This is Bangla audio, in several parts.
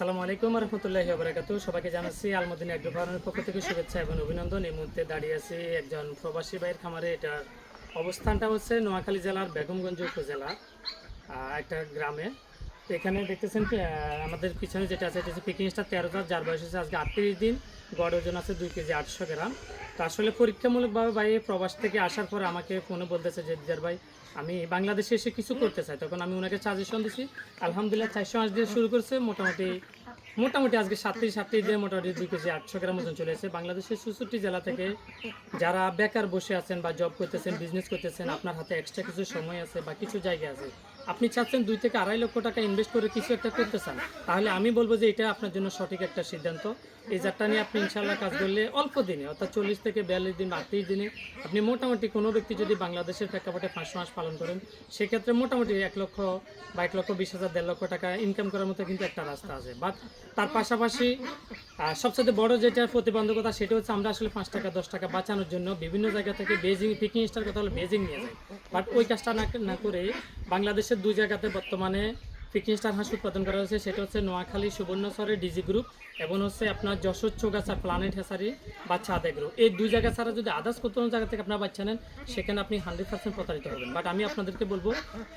আসসালামু আলাইকুম রহমতুল্লাহ আবরাকাত সবাইকে জানাচ্ছি আলমদিন অ্যাগ্রো পক্ষ থেকে শুভেচ্ছা এবং অভিনন্দন। এই মুহূর্তে দাঁড়িয়ে আছি একজন প্রবাসী ভাইয়ের খামারে। এটার অবস্থানটা হচ্ছে নোয়াখালী জেলার বেগমগঞ্জ উপজেলা একটা গ্রামে। এখানে দেখতেছেন আমাদের পিছনে যেটা আছে, এটা হচ্ছে পিকিং স্টার তেরো হাজার যার বয়স হচ্ছে আজকে আটত্রিশ দিন, গড় ওজন আছে দুই কেজি আটশো গ্রাম। তো আসলে পরীক্ষামূলকভাবে ভাই প্রবাস থেকে আসার পর আমাকে ফোনে বলতেছে যে, দিদার ভাই, আমি বাংলাদেশে এসে কিছু করতে চাই। তখন আমি ওনাকে সাজেশন দিছি। আলহামদুলিল্লাহ, চারশো আঁশ দিয়ে শুরু করছে। মোটামুটি মোটামুটি আজকে সাতত্রিশ সাতত্রিশ দিয়ে মোটামুটি দুই কেজি আটশো গ্রাম ওজন চলে এসেছে। বাংলাদেশের চৌষট্টি জেলা থেকে যারা বেকার বসে আছেন বা জব করতেছেন বিজনেস করতেছেন, আপনার হাতে এক্সট্রা কিছু সময় আছে বা কিছু জায়গা আছে আপনি চাচ্ছেন দুই থেকে আড়াই লক্ষ টাকা ইনভেস্ট করে কিছু একটা করতে চান, তাহলে আমি বলব যে এটা আপনার জন্য সঠিক একটা সিদ্ধান্ত। এই যাত্রা নিয়ে আপনি ইনশাল্লাহ কাজ করলে অল্প দিনে, অর্থাৎ চল্লিশ থেকে বিয়াল্লিশ দিন আটত্রিশ দিনে আপনি মোটামুটি কোনো ব্যক্তি যদি বাংলাদেশের প্রেক্ষাপটে পাঁচশো মাস পালন করেন, সেক্ষেত্রে মোটামুটি এক লক্ষ বা এক লক্ষ বিশ হাজার, দেড় লক্ষ টাকা ইনকাম করার মতো কিন্তু একটা রাস্তা আছে। বাট তার পাশাপাশি সবচেয়ে বড় যেটা প্রতিবন্ধকতা, সেটা হচ্ছে আমরা আসলে পাঁচ টাকা, দশ টাকা বাঁচানোর জন্য বিভিন্ন জায়গা থেকে বেজিং পিকিং স্টার কথা হলো বেজিং নিয়ে যাই। বাট ওই কাজটা না করে বাংলাদেশের দুই জায়গাতে বর্তমানে পিকিং স্টার হাঁস উৎপাদন করা হয়েছে। সেটা হচ্ছে নোয়াখালী সুবর্ণচরের ডিজি গ্রুপ এবং হচ্ছে আপনার যশোর চৌগাছা প্ল্যানেট হেসারি বা ছাদে গ্রুপ। এই দুই জায়গা ছাড়া যদি আদার্স কোনো জায়গা থেকে আপনারা বাচ্চা নেন, সেখানে আপনি হান্ড্রেড পার্সেন্ট প্রতারিত হবেন। বাট আমি আপনাদেরকে বলব,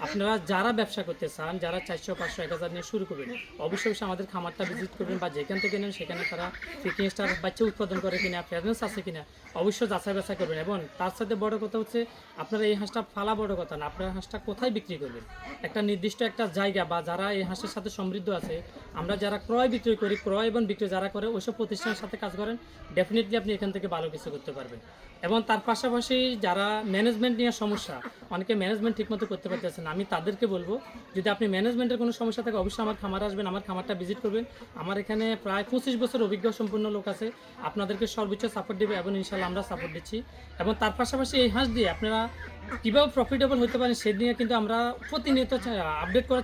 আপনারা যারা ব্যবসা করতে চান, যারা চারশো, পাঁচশো, এক হাজার নিয়ে শুরু করবেন, অবশ্যই অবশ্যই আমাদের খামারটা ভিজিট করবেন বা যেখান থেকে নেন, সেখানে তারা পিকিং স্টার বাচ্চা উৎপাদন করে কিনা ফেয়ারনেস আছে কিনা, অবশ্যই যাচাই বাছাই করবেন। এবং তার সাথে বড় কথা হচ্ছে, আপনারা এই হাঁসটা ফালা বড় কথা না, আপনারা হাঁসটা কোথায় বিক্রি করবেন? একটা নির্দিষ্ট একটা জায়গা বা যারা এই হাঁসের সাথে সমৃদ্ধ আছে, আমরা যারা ক্রয় বিক্রয় করি, ক্রয় এবং বিক্রয় যারা করে, ওইসব প্রতিষ্ঠানের সাথে কাজ করেন ডেফিনেটলি আপনি এখান থেকে ভালো কিছু করতে পারবেন। এবং তার পাশাপাশি যারা ম্যানেজমেন্ট নিয়ে সমস্যা, অনেকে ম্যানেজমেন্ট ঠিকমতো করতে পারতেছেন আমি তাদেরকে বলব, যদি আপনি ম্যানেজমেন্টের কোনো সমস্যা থাকে, অবশ্যই আমার খামার আসবেন, আমার খামারটা ভিজিট করবেন। আমার এখানে প্রায় পঁচিশ বছর অভিজ্ঞ সম্পূর্ণ লোক আছে, আপনাদেরকে সর্বোচ্চ সাপোর্ট দেবে এবং ইনশাল্লাহ আমরা সাপোর্ট দিচ্ছি। এবং তার পাশাপাশি এই হাঁস দিয়ে আপনারা কীভাবে প্রফিটেবল হতে পারেন, সে নিয়ে কিন্তু আমরা প্রতিনিয়ত আপডেট করার